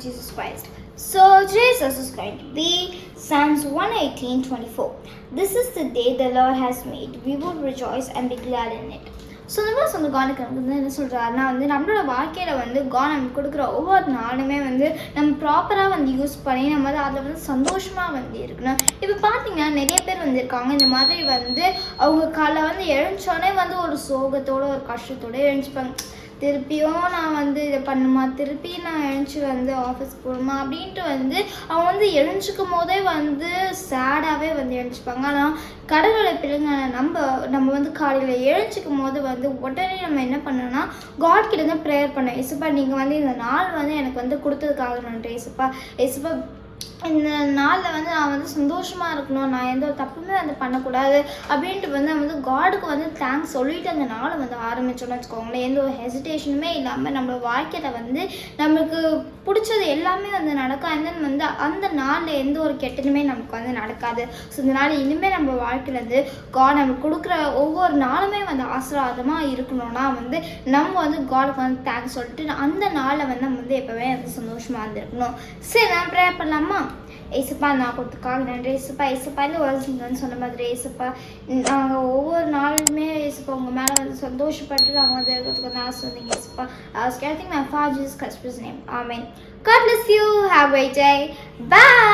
Jesus Christ. So today's verse is going to be Psalms 118 24. This is the day the Lord has made. We will rejoice and be glad in it. So இந்த மாதிரி வந்து கானுக்கு வந்து என்ன சொல்கிறாருன்னா வந்து நம்மளோட வாழ்க்கையில் வந்து கான் நமக்கு கொடுக்குற ஒவ்வொரு நாளுமே வந்து நம்ம ப்ராப்பராக வந்து யூஸ் பண்ணி நம்ம வந்து அதில் வந்து சந்தோஷமாக வந்து இருக்கணும் இப்போ பார்த்தீங்கன்னா நிறைய பேர் வந்து இருக்காங்க இந்த மாதிரி வந்து அவங்க காலைல வந்து எழுந்தோடனே வந்து ஒரு சோகத்தோட ஒரு கஷ்டத்தோட எழுந்துப்பாங்க திருப்பியும் நான் வந்து இதை பண்ணுமா? திருப்பி நான் எழுந்துச்சி வந்து ஆஃபீஸ் போகணுமா அப்படின்ட்டு வந்து அவங்க வந்து எழுஞ்சிக்கும் போதே வந்து சேடாகவே வந்து எழுந்துப்பாங்க. ஆனால் கடவுளை பிள்ளைங்க நம்ம நம்ம வந்து காலையில் எழுஞ்சிக்கும் போது வந்து உடனே நம்ம என்ன பண்ணோம்னா காட் கிட்ட தான் ப்ரேயர் பண்ணோம் இசுப்பா நீங்கள் வந்து இந்த நாள் வந்து எனக்கு வந்து கொடுத்ததுக்காக நன்றி இசுப்பா இசுப்பா இந்த நாளில் வந்து நான் வந்து சந்தோஷமாக இருக்கணும். நான் எந்த ஒரு தப்புமே வந்து பண்ணக்கூடாது. அப்படின்ட்டு வந்து நான் வந்து காடுக்கு வந்து தேங்க்ஸ் சொல்லிட்டு அந்த நாளை வந்து ஆரம்பிச்சோம்னு வச்சுக்கோங்களேன். எந்த ஒரு ஹெசிடேஷனுமே இல்லாமல் நம்ம வாழ்க்கையில் வந்து நம்மளுக்கு பிடிச்சது எல்லாமே வந்து நடக்காதுன்னு வந்து அந்த நாளில் எந்த ஒரு கெட்டதுமே நமக்கு வந்து நடக்காது. ஸோ இந்த நாள் இனிமேல் நம்ம வாழ்க்கையில் வந்து காட் நமக்கு கொடுக்குற ஒவ்வொரு நாளுமே வந்து ஆசீர்வாதமாக இருக்கணும்னா வந்து நம்ம வந்து காடுக்கு வந்து தேங்க்ஸ் சொல்லிட்டு அந்த நாளில் வந்து நம்ம வந்து எப்போவுமே வந்து சந்தோஷமாக இருந்திருக்கணும் சரி நான் ப்ரே பண்ணலாமா? ஏசப்பா நான் கொடுத்துக்காக நன்றி ஏசப்பா ஏசப்பா இந்த உலகத்தில் வந்து சொன்ன மாதிரி ஏசப்பா நாங்கள் ஒவ்வொரு நாளுமே ஏசப்பா உங்கள் மேலே வந்து சந்தோஷப்பட்டு நாங்கள் வந்து இருக்கிறதுக்கு ஆசை வந்தீங்க ஏசப்பா I was getting my Father Jesus Christ's name. Amen. God bless you. Have a great day. Bye.